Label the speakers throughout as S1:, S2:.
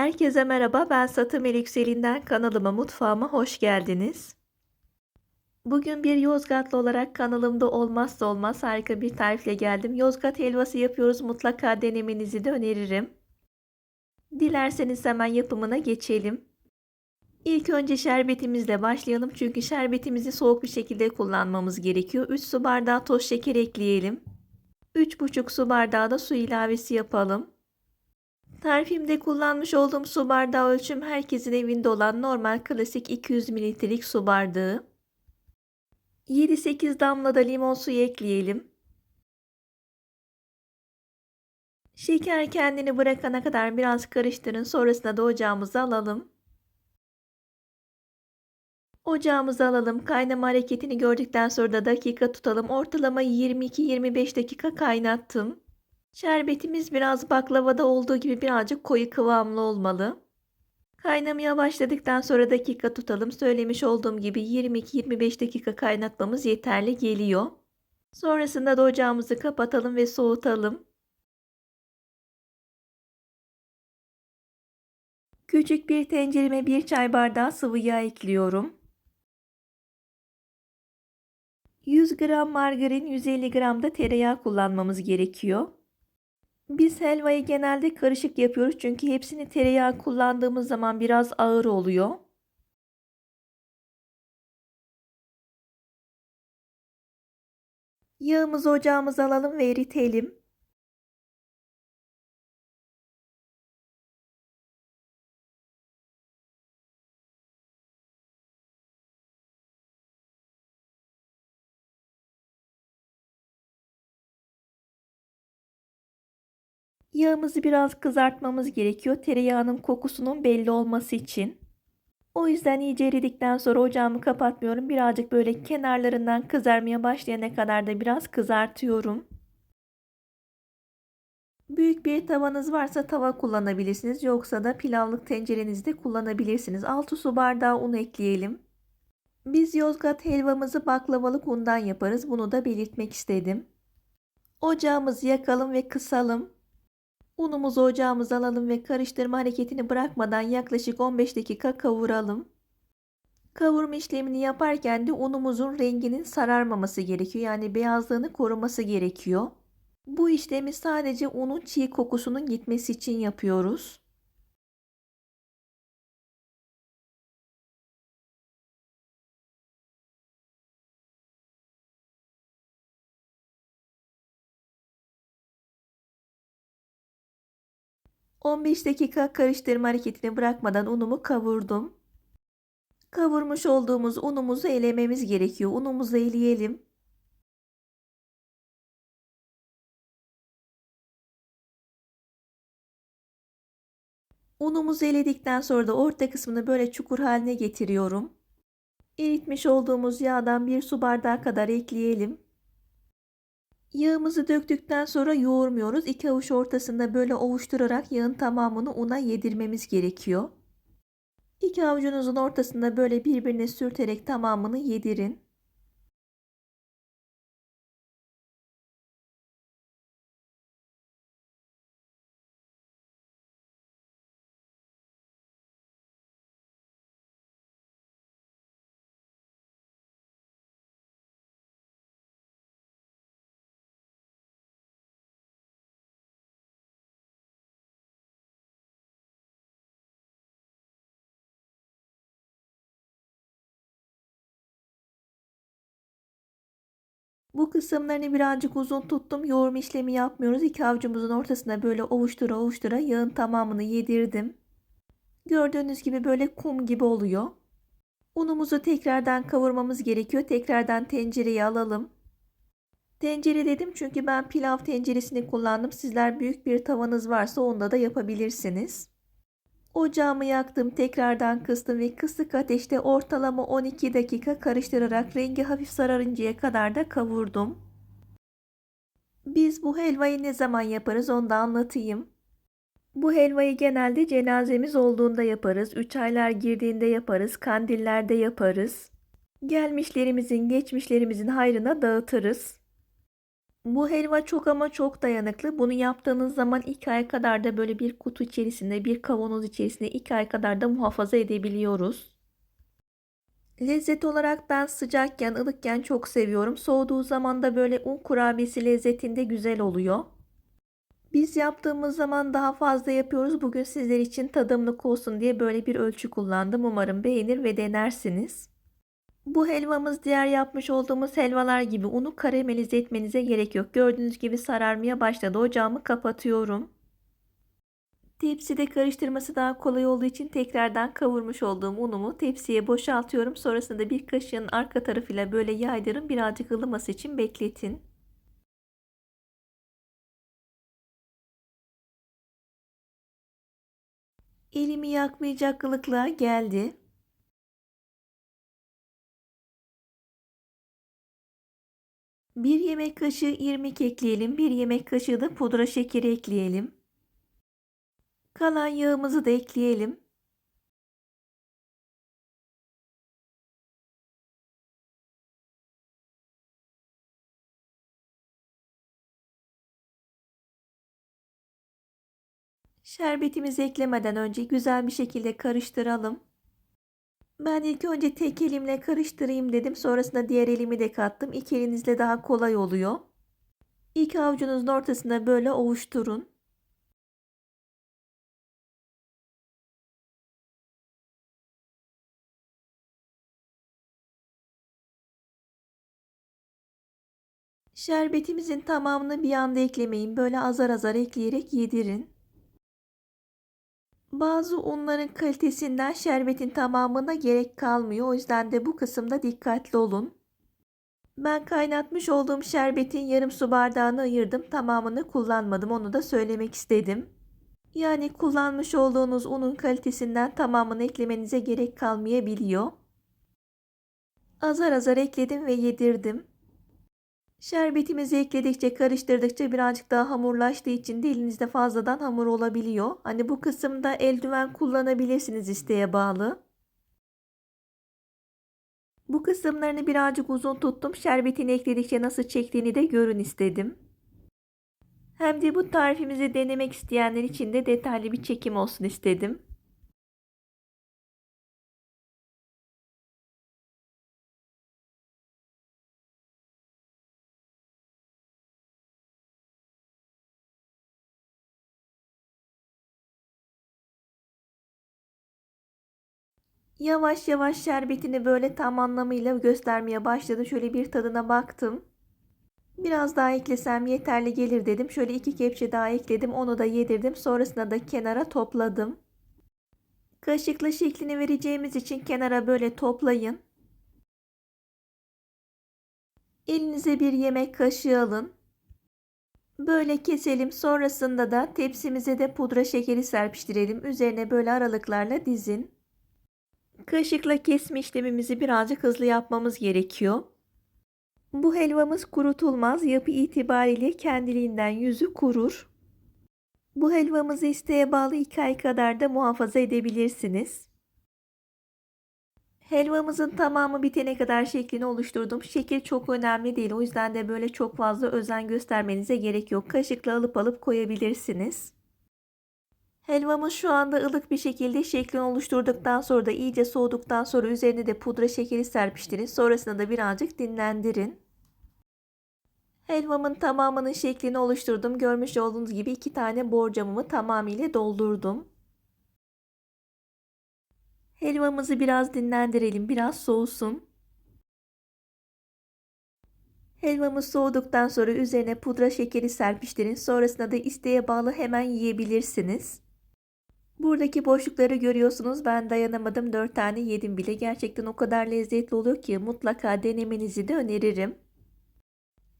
S1: Herkese merhaba, ben Satı Yükselin'den kanalıma, mutfağıma hoş geldiniz. Bugün bir Yozgatlı olarak kanalımda olmazsa olmaz harika bir tarifle geldim. Yozgat helvası yapıyoruz, mutlaka denemenizi de öneririm. Dilerseniz hemen yapımına geçelim. İlk önce şerbetimizle başlayalım çünkü şerbetimizi soğuk bir şekilde kullanmamız gerekiyor. 3 su bardağı toz şeker ekleyelim. 3,5 su bardağı da su ilavesi yapalım. Tarifimde kullanmış olduğum su bardağı ölçüm herkesin evinde olan normal klasik 200 mililitrelik su bardağı. 7-8 damla da limon suyu ekleyelim. Şeker kendini bırakana kadar biraz karıştırın. Sonrasında da ocağımıza alalım. Ocağımıza alalım. Kaynama hareketini gördükten sonra da dakika tutalım. Ortalama 22-25 dakika kaynattım. Şerbetimiz biraz baklavada olduğu gibi birazcık koyu kıvamlı olmalı. Kaynamaya başladıktan sonra dakika tutalım. Söylemiş olduğum gibi 22-25 dakika kaynatmamız yeterli geliyor. Sonrasında da ocağımızı kapatalım ve soğutalım. Küçük bir tencereme bir çay bardağı sıvı yağ ekliyorum. 100 gram margarin, 150 gram da tereyağı kullanmamız gerekiyor. Biz helvayı genelde karışık yapıyoruz çünkü hepsini tereyağı kullandığımız zaman biraz ağır oluyor. Yağımızı ocağımıza alalım ve eritelim. Yağımızı biraz kızartmamız gerekiyor tereyağının kokusunun belli olması için. O yüzden iyice eridikten sonra ocağımı kapatmıyorum. Birazcık böyle kenarlarından kızarmaya başlayana kadar da biraz kızartıyorum. Büyük bir tavanız varsa tava kullanabilirsiniz. Yoksa da pilavlık tencerenizde kullanabilirsiniz. 6 su bardağı un ekleyelim. Biz Yozgat helvamızı baklavalık undan yaparız. Bunu da belirtmek istedim. Ocağımızı yakalım ve kısalım. Unumuzu ocağımıza alalım ve karıştırma hareketini bırakmadan yaklaşık 15 dakika kavuralım. Kavurma işlemini yaparken de unumuzun renginin sararmaması gerekiyor. Yani beyazlığını koruması gerekiyor. Bu işlemi sadece unun çiğ kokusunun gitmesi için yapıyoruz. 15 dakika karıştırma hareketini bırakmadan unumu kavurdum. Kavurmuş olduğumuz unumuzu elememiz gerekiyor. Unumuzu eleyelim. Unumuzu eledikten sonra da orta kısmını böyle çukur haline getiriyorum. Eritmiş olduğumuz yağdan bir su bardağı kadar ekleyelim. Yağımızı döktükten sonra yoğurmuyoruz. İki avuç ortasında böyle ovuşturarak yağın tamamını una yedirmemiz gerekiyor. İki avucunuzun ortasında böyle birbirine sürterek tamamını yedirin. Bu kısımlarını birazcık uzun tuttum. Yoğurma işlemi yapmıyoruz. İki avucumuzun ortasına böyle ovuştura ovuştura yağın tamamını yedirdim. Gördüğünüz gibi böyle kum gibi oluyor. Unumuzu tekrardan kavurmamız gerekiyor. Tekrardan tencereye alalım. Tencere dedim çünkü ben pilav tenceresini kullandım. Sizler büyük bir tavanız varsa onda da yapabilirsiniz. Ocağımı yaktım, tekrardan kıstım ve kısık ateşte ortalama 12 dakika karıştırarak rengi hafif sararıncaya kadar da kavurdum. Biz bu helvayı ne zaman yaparız onu da anlatayım. Bu helvayı genelde cenazemiz olduğunda yaparız, 3 aylar girdiğinde yaparız, kandillerde yaparız. Gelmişlerimizin, geçmişlerimizin hayrına dağıtırız. Bu helva çok ama çok dayanıklı. Bunu yaptığınız zaman 2 ay kadar da böyle bir kutu içerisinde, bir kavanoz içerisinde 2 ay kadar da muhafaza edebiliyoruz. Lezzet olarak ben sıcakken, ılıkken çok seviyorum. Soğuduğu zaman da böyle un kurabiyesi lezzetinde güzel oluyor. Biz yaptığımız zaman daha fazla yapıyoruz. Bugün sizler için tadımlık olsun diye böyle bir ölçü kullandım. Umarım beğenir ve denersiniz. Bu helvamız diğer yapmış olduğumuz helvalar gibi unu karamelize etmenize gerek yok. Gördüğünüz gibi sararmaya başladı. Ocağımı kapatıyorum. Tepside karıştırması daha kolay olduğu için tekrardan kavurmuş olduğum unumu tepsiye boşaltıyorum. Sonrasında bir kaşığın arka tarafıyla böyle yaydırın. Birazcık ılıması için bekletin. Elimi yakmayacak ılıklığa geldi. Bir yemek kaşığı irmik ekleyelim. Bir yemek kaşığı da pudra şekeri ekleyelim. Kalan yağımızı da ekleyelim. Şerbetimizi eklemeden önce güzel bir şekilde karıştıralım. Ben ilk önce tek elimle karıştırayım dedim. Sonrasında diğer elimi de kattım. İki elinizle daha kolay oluyor. İlk avucunuzun ortasına böyle ovuşturun. Şerbetimizin tamamını bir anda eklemeyin. Böyle azar azar ekleyerek yedirin. Bazı unların kalitesinden şerbetin tamamına gerek kalmıyor. O yüzden de bu kısımda dikkatli olun. Ben kaynatmış olduğum şerbetin yarım su bardağını ayırdım. Tamamını kullanmadım. Onu da söylemek istedim. Yani kullanmış olduğunuz unun kalitesinden tamamını eklemenize gerek kalmayabiliyor. Azar azar ekledim ve yedirdim. Şerbetimizi ekledikçe karıştırdıkça birazcık daha hamurlaştığı için de elinizde fazladan hamur olabiliyor. Hani bu kısımda eldiven kullanabilirsiniz isteğe bağlı. Bu kısımlarını birazcık uzun tuttum. Şerbetini ekledikçe nasıl çektiğini de görün istedim. Hem de bu tarifimizi denemek isteyenler için de detaylı bir çekim olsun istedim. Yavaş yavaş şerbetini böyle tam anlamıyla göstermeye başladı. Şöyle bir tadına baktım. Biraz daha eklesem yeterli gelir dedim. Şöyle iki kepçe daha ekledim. Onu da yedirdim. Sonrasında da kenara topladım. Kaşıkla şeklini vereceğimiz için kenara böyle toplayın. Elinize bir yemek kaşığı alın. Böyle keselim. Sonrasında da tepsimize de pudra şekeri serpiştirelim. Üzerine böyle aralıklarla dizin. Kaşıkla kesme işlemimizi birazcık hızlı yapmamız gerekiyor. Bu helvamız kurutulmaz. Yapı itibariyle kendiliğinden yüzü kurur. Bu helvamızı isteğe bağlı 2 ay kadar da muhafaza edebilirsiniz. Helvamızın tamamı bitene kadar şeklini oluşturdum. Şekil çok önemli değil. O yüzden de böyle çok fazla özen göstermenize gerek yok. Kaşıkla alıp alıp koyabilirsiniz. Helvamız şu anda ılık bir şekilde şeklini oluşturduktan sonra da iyice soğuduktan sonra üzerine de pudra şekeri serpiştirin. Sonrasında da birazcık dinlendirin. Helvamın tamamının şeklini oluşturdum. Görmüş olduğunuz gibi iki tane borcamımı tamamıyla doldurdum. Helvamızı biraz dinlendirelim. Biraz soğusun. Helvamız soğuduktan sonra üzerine pudra şekeri serpiştirin. Sonrasında da isteğe bağlı hemen yiyebilirsiniz. Buradaki boşlukları görüyorsunuz. Ben dayanamadım. 4 tane yedim bile. Gerçekten o kadar lezzetli oluyor ki mutlaka denemenizi de öneririm.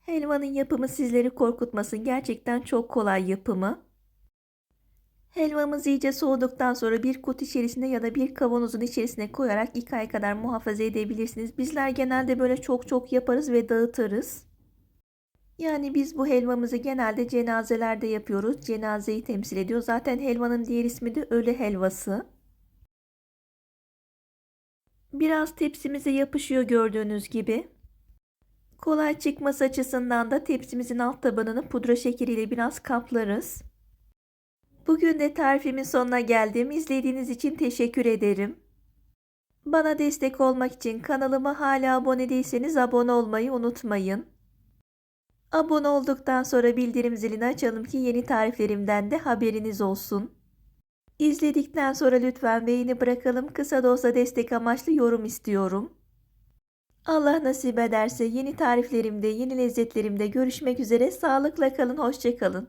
S1: Helvanın yapımı sizleri korkutmasın. Gerçekten çok kolay yapımı. Helvamız iyice soğuduktan sonra bir kutu içerisinde ya da bir kavanozun içerisine koyarak 2 ay kadar muhafaza edebilirsiniz. Bizler genelde böyle çok çok yaparız ve dağıtırız. Yani biz bu helvamızı genelde cenazelerde yapıyoruz. Cenazeyi temsil ediyor. Zaten helvanın diğer ismi de ölü helvası. Biraz tepsimize yapışıyor gördüğünüz gibi. Kolay çıkması açısından da tepsimizin alt tabanını pudra şekeriyle biraz kaplarız. Bugün de tarifimin sonuna geldim. İzlediğiniz için teşekkür ederim. Bana destek olmak için kanalıma hala abone değilseniz abone olmayı unutmayın. Abone olduktan sonra bildirim zilini açalım ki yeni tariflerimden de haberiniz olsun. İzledikten sonra lütfen beğeni bırakalım. Kısa da olsa destek amaçlı yorum istiyorum. Allah nasip ederse yeni tariflerimde, yeni lezzetlerimde görüşmek üzere. Sağlıkla kalın, hoşça kalın.